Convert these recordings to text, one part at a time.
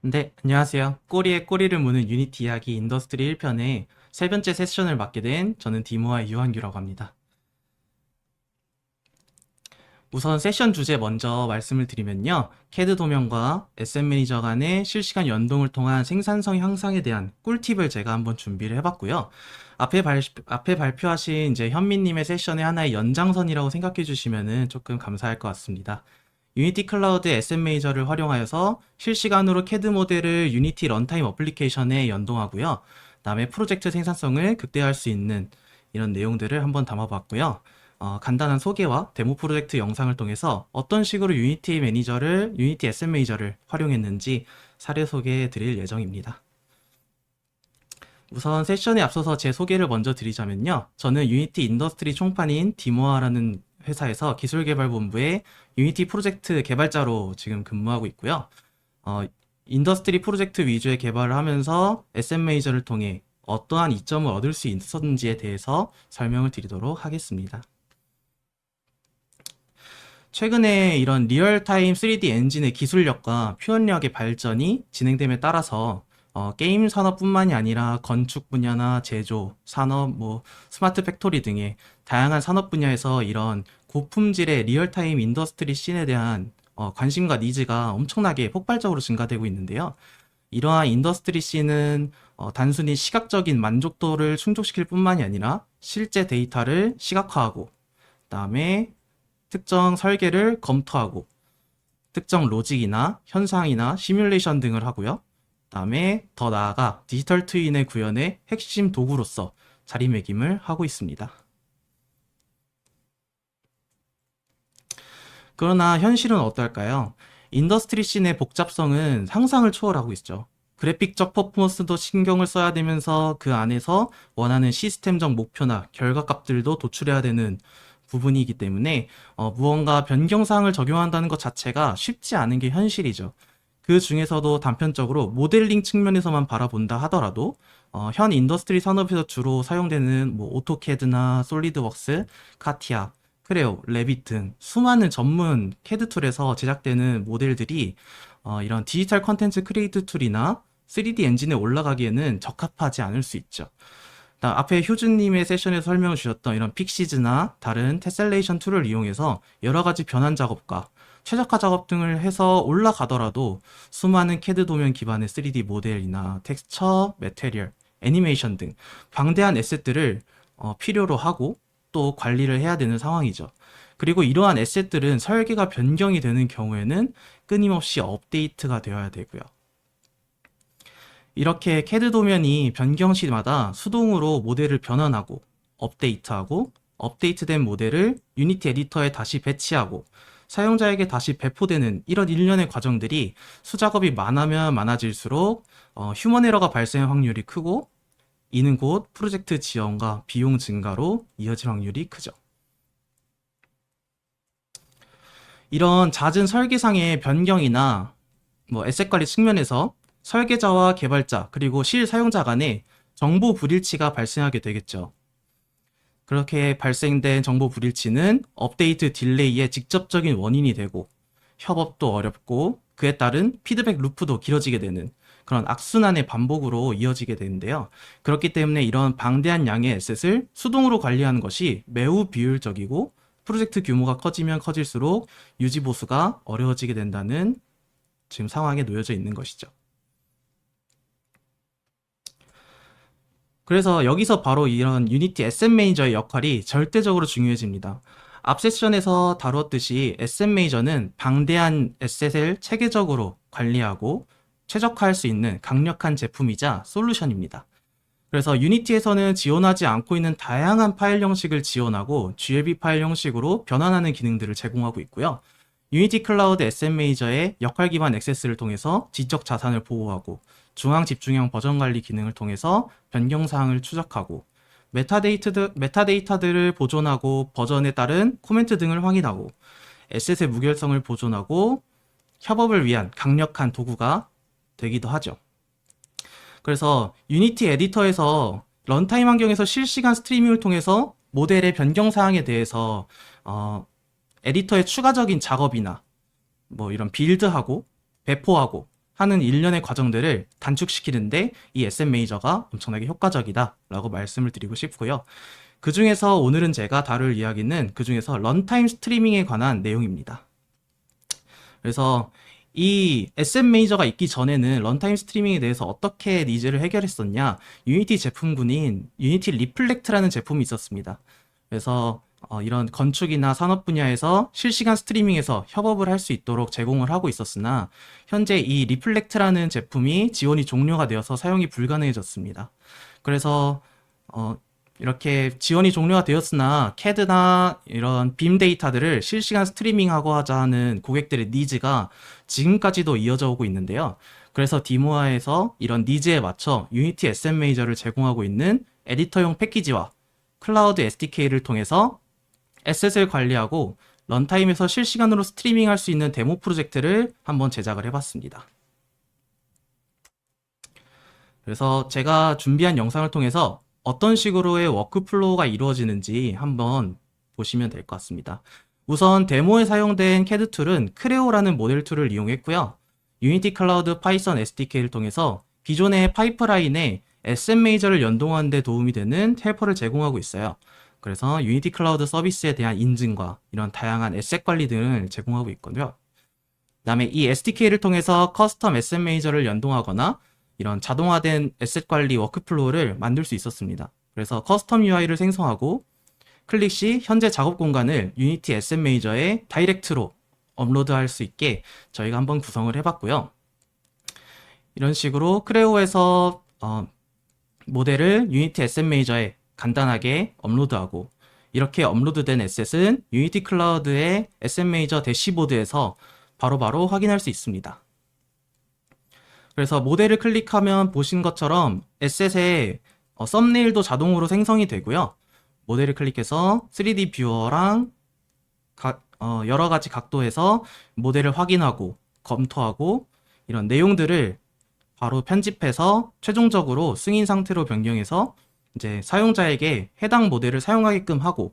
네, 안녕하세요. 꼬리에 꼬리를 무는 유니티 이야기 인더스트리 1편의 세 번째 세션을 맡게 된 저는 디모아의 유한규라고 합니다. 우선 세션 주제 먼저 말씀을 드리면요. CAD 도면과 SM 매니저 간의 실시간 연동을 통한 생산성 향상에 대한 꿀팁을 제가 한번 준비를 해봤고요. 앞에 발, 앞에 발표하신 이제 현민님의 세션의 하나의 연장선이라고 생각해 주시면은 조금 감사할 것 같습니다. 유니티 클라우드 SM 메이저를 활용하여서 실시간으로 CAD 모델을 유니티 런타임 어플리케이션에 연동하고요. 다음에 프로젝트 생산성을 극대화할 수 있는 이런 내용들을 한번 담아봤고요. 어, 간단한 소개와 데모 프로젝트 영상을 통해서 어떤 식으로 유니티 매니저를, 유니티 SM 매니저를 활용했는지 사례 소개해 드릴 예정입니다. 우선 세션에 앞서서 제 소개를 먼저 드리자면요. 저는 유니티 인더스트리 총판인 디모아라는 회사에서 기술개발본부의 유니티 프로젝트 개발자로 지금 근무하고 있고요. 어, 인더스트리 프로젝트 위주의 개발을 하면서 SM 메이저를 통해 어떠한 이점을 얻을 수 있었는지에 대해서 설명을 드리도록 하겠습니다. 최근에 이런 리얼타임 3D 엔진의 기술력과 표현력의 발전이 진행됨에 따라서 어, 게임 산업뿐만이 아니라 건축 분야나 제조, 산업, 뭐 스마트 팩토리 등의 다양한 산업 분야에서 이런 고품질의 리얼타임 인더스트리 씬에 대한 어, 관심과 니즈가 엄청나게 폭발적으로 증가되고 있는데요. 이러한 인더스트리 씬은 어, 단순히 시각적인 만족도를 충족시킬 뿐만이 아니라 실제 데이터를 시각화하고 그다음에 특정 설계를 검토하고 특정 로직이나 현상이나 시뮬레이션 등을 하고요. 그다음에 더 나아가 디지털 트윈의 구현의 핵심 도구로서 자리매김을 하고 있습니다. 그러나 현실은 어떨까요? 인더스트리 씬의 복잡성은 상상을 초월하고 있죠. 그래픽적 퍼포먼스도 신경을 써야 되면서 그 안에서 원하는 시스템적 목표나 결과값들도 도출해야 되는 부분이기 때문에 어, 무언가 변경사항을 적용한다는 것 자체가 쉽지 않은 게 현실이죠. 그 중에서도 단편적으로 모델링 측면에서만 바라본다 하더라도 어, 현 인더스트리 산업에서 주로 사용되는 뭐 오토캐드나 솔리드웍스, 카티아, 크레오, 레빗 등 수많은 전문 캐드 툴에서 제작되는 모델들이 어, 이런 디지털 컨텐츠 크리에이트 툴이나 3D 엔진에 올라가기에는 적합하지 않을 수 있죠. 나 앞에 효준님의 세션에서 설명을 주셨던 이런 픽시즈나 다른 테셀레이션 툴을 이용해서 여러 가지 변환 작업과 최적화 작업 등을 해서 올라가더라도 수많은 캐드 도면 기반의 3D 모델이나 텍스처, 메테리얼, 애니메이션 등 방대한 에셋들을 어, 필요로 하고 또 관리를 해야 되는 상황이죠. 그리고 이러한 에셋들은 설계가 변경이 되는 경우에는 끊임없이 업데이트가 되어야 되고요. 이렇게 캐드 도면이 변경 시마다 수동으로 모델을 변환하고 업데이트하고 업데이트된 모델을 유니티 에디터에 다시 배치하고 사용자에게 다시 배포되는 이런 일련의 과정들이 수작업이 많으면 많아질수록 어, 휴먼 에러가 발생 확률이 크고 이는 곧 프로젝트 지연과 비용 증가로 이어질 확률이 크죠. 이런 잦은 설계상의 변경이나 뭐 에셋 관리 측면에서 설계자와 개발자 그리고 실 사용자 간에 정보 불일치가 발생하게 되겠죠. 그렇게 발생된 정보 불일치는 업데이트 딜레이의 직접적인 원인이 되고 협업도 어렵고 그에 따른 피드백 루프도 길어지게 되는 그런 악순환의 반복으로 이어지게 되는데요. 그렇기 때문에 이런 방대한 양의 에셋을 수동으로 관리하는 것이 매우 비효율적이고 프로젝트 규모가 커지면 커질수록 유지 보수가 어려워지게 된다는 지금 상황에 놓여져 있는 것이죠. 그래서 여기서 바로 이런 유니티 SM 매니저의 역할이 절대적으로 중요해집니다. 앞 세션에서 다루었듯이 SM 매니저는 방대한 에셋을 체계적으로 관리하고 최적화할 수 있는 강력한 제품이자 솔루션입니다. 그래서 유니티에서는 지원하지 않고 있는 다양한 파일 형식을 지원하고 GLB 파일 형식으로 변환하는 기능들을 제공하고 있고요. 유니티 클라우드 SM 매니저의 역할 기반 액세스를 통해서 지적 자산을 보호하고 중앙 집중형 버전 관리 기능을 통해서 변경 사항을 추적하고 메타데이터, 메타데이터들을 보존하고 버전에 따른 코멘트 등을 확인하고 에셋의 무결성을 보존하고 협업을 위한 강력한 도구가 되기도 하죠. 그래서 유니티 에디터에서 런타임 환경에서 실시간 스트리밍을 통해서 모델의 변경 사항에 대해서 어, 에디터의 추가적인 작업이나 뭐 이런 빌드하고 배포하고 하는 일련의 과정들을 단축시키는데 이 SM 메이저가 엄청나게 효과적이다라고 말씀을 드리고 싶고요. 그 중에서 오늘은 제가 다룰 이야기는 그 중에서 런타임 스트리밍에 관한 내용입니다. 그래서 이 SM 메이저가 있기 전에는 런타임 스트리밍에 대해서 어떻게 니즈를 해결했었냐? 유니티 제품군인 유니티 리플렉트라는 제품이 있었습니다. 그래서 어, 이런 건축이나 산업 분야에서 실시간 스트리밍에서 협업을 할 수 있도록 제공을 하고 있었으나 현재 이 리플렉트라는 제품이 지원이 종료가 되어서 사용이 불가능해졌습니다. 그래서 어, 이렇게 지원이 종료가 되었으나 CAD나 이런 빔 데이터들을 실시간 스트리밍하고 하자 하는 고객들의 니즈가 지금까지도 이어져 오고 있는데요. 그래서 디모아에서 이런 니즈에 맞춰 유니티 SM 메이저를 제공하고 있는 에디터용 패키지와 클라우드 SDK를 통해서 에셋을 관리하고 런타임에서 실시간으로 스트리밍 할 수 있는 데모 프로젝트를 한번 제작을 해봤습니다. 그래서 제가 준비한 영상을 통해서 어떤 식으로의 워크플로우가 이루어지는지 한번 보시면 될 것 같습니다. 우선 데모에 사용된 CAD 툴은 크레오라는 모델 툴을 이용했고요. 유니티 클라우드 파이썬 SDK를 통해서 기존의 파이프라인에 SM 메이저를 연동하는 데 도움이 되는 헬퍼를 제공하고 있어요. 그래서 유니티 클라우드 서비스에 대한 인증과 이런 다양한 에셋 관리 등을 제공하고 있고요. 그 다음에 이 SDK를 통해서 커스텀 SM 메이저를 연동하거나 이런 자동화된 에셋 관리 워크플로우를 만들 수 있었습니다. 그래서 커스텀 UI를 생성하고 클릭 시 현재 작업 공간을 유니티 SM 메이저에 다이렉트로 업로드할 수 있게 저희가 한번 구성을 해봤고요. 이런 식으로 크레오에서 어, 모델을 유니티 SM 메이저에 간단하게 업로드하고 이렇게 업로드된 에셋은 유니티 클라우드의 SM 메이저 대시보드에서 바로 바로 확인할 수 있습니다. 그래서 모델을 클릭하면 보신 것처럼 에셋의 어, 썸네일도 자동으로 생성이 되고요. 모델을 클릭해서 3D 뷰어랑 각, 어, 여러 가지 각도에서 모델을 확인하고 검토하고 이런 내용들을 바로 편집해서 최종적으로 승인 상태로 변경해서 이제 사용자에게 해당 모델을 사용하게끔 하고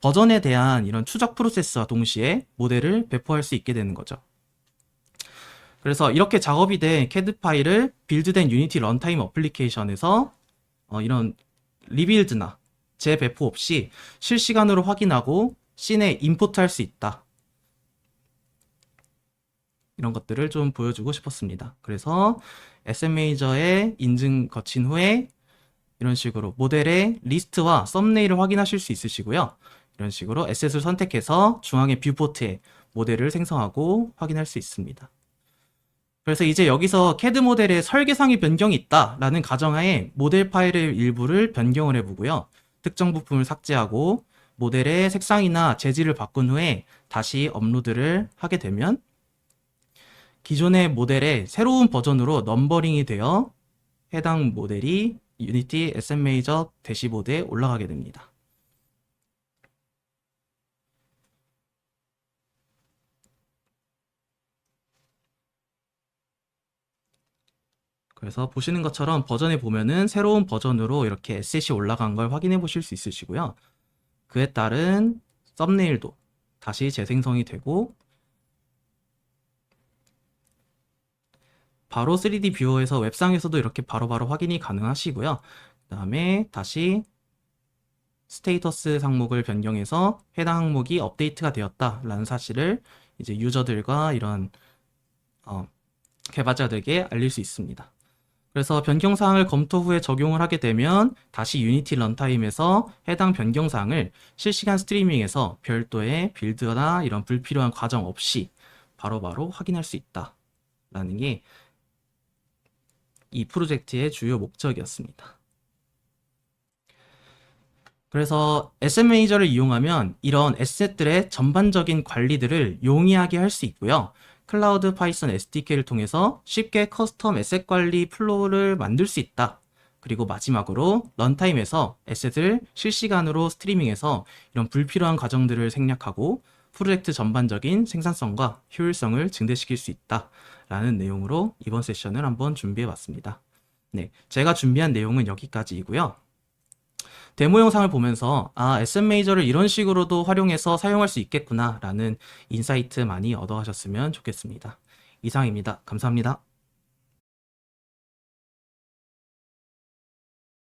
버전에 대한 이런 추적 프로세스와 동시에 모델을 배포할 수 있게 되는 거죠. 그래서 이렇게 작업이 된 CAD 파일을 빌드된 유니티 런타임 어플리케이션에서 어, 이런 리빌드나 재배포 없이 실시간으로 확인하고 씬에 임포트할 수 있다. 이런 것들을 좀 보여주고 싶었습니다. 그래서 SM 메이저의 인증 거친 후에 이런 식으로 모델의 리스트와 썸네일을 확인하실 수 있으시고요. 이런 식으로 에셋을 선택해서 중앙의 뷰포트에 모델을 생성하고 확인할 수 있습니다. 그래서 이제 여기서 CAD 모델의 설계상의 변경이 있다라는 가정하에 모델 파일의 일부를 변경을 해보고요. 특정 부품을 삭제하고 모델의 색상이나 재질을 바꾼 후에 다시 업로드를 하게 되면 기존의 모델의 새로운 버전으로 넘버링이 되어 해당 모델이 유니티 SM 메이저 대시보드에 올라가게 됩니다. 그래서 보시는 것처럼 버전에 보면은 새로운 버전으로 이렇게 에셋이 올라간 걸 확인해 보실 수 있으시고요. 그에 따른 썸네일도 다시 재생성이 되고 바로 3D 뷰어에서 웹상에서도 이렇게 바로바로 확인이 가능하시고요. 그 다음에 다시 스테이터스 항목을 변경해서 해당 항목이 업데이트가 되었다라는 사실을 이제 유저들과 이런 어, 개발자들에게 알릴 수 있습니다. 그래서 변경사항을 검토 후에 적용을 하게 되면 다시 유니티 런타임에서 해당 변경사항을 실시간 스트리밍에서 별도의 빌드나 이런 불필요한 과정 없이 바로바로 바로 확인할 수 있다라는 게 이 프로젝트의 주요 목적이었습니다. 그래서 SM 매니저를 이용하면 이런 에셋들의 전반적인 관리들을 용이하게 할 수 있고요. 클라우드 파이썬 SDK를 통해서 쉽게 커스텀 에셋 관리 플로우를 만들 수 있다. 그리고 마지막으로 런타임에서 에셋을 실시간으로 스트리밍해서 이런 불필요한 과정들을 생략하고 프로젝트 전반적인 생산성과 효율성을 증대시킬 수 있다. 라는 내용으로 이번 세션을 한번 준비해 봤습니다. 네, 제가 준비한 내용은 여기까지이고요. 데모 영상을 보면서 아, SM 메이저를 이런 식으로도 활용해서 사용할 수 있겠구나 라는 인사이트 많이 얻어 가셨으면 좋겠습니다. 이상입니다. 감사합니다.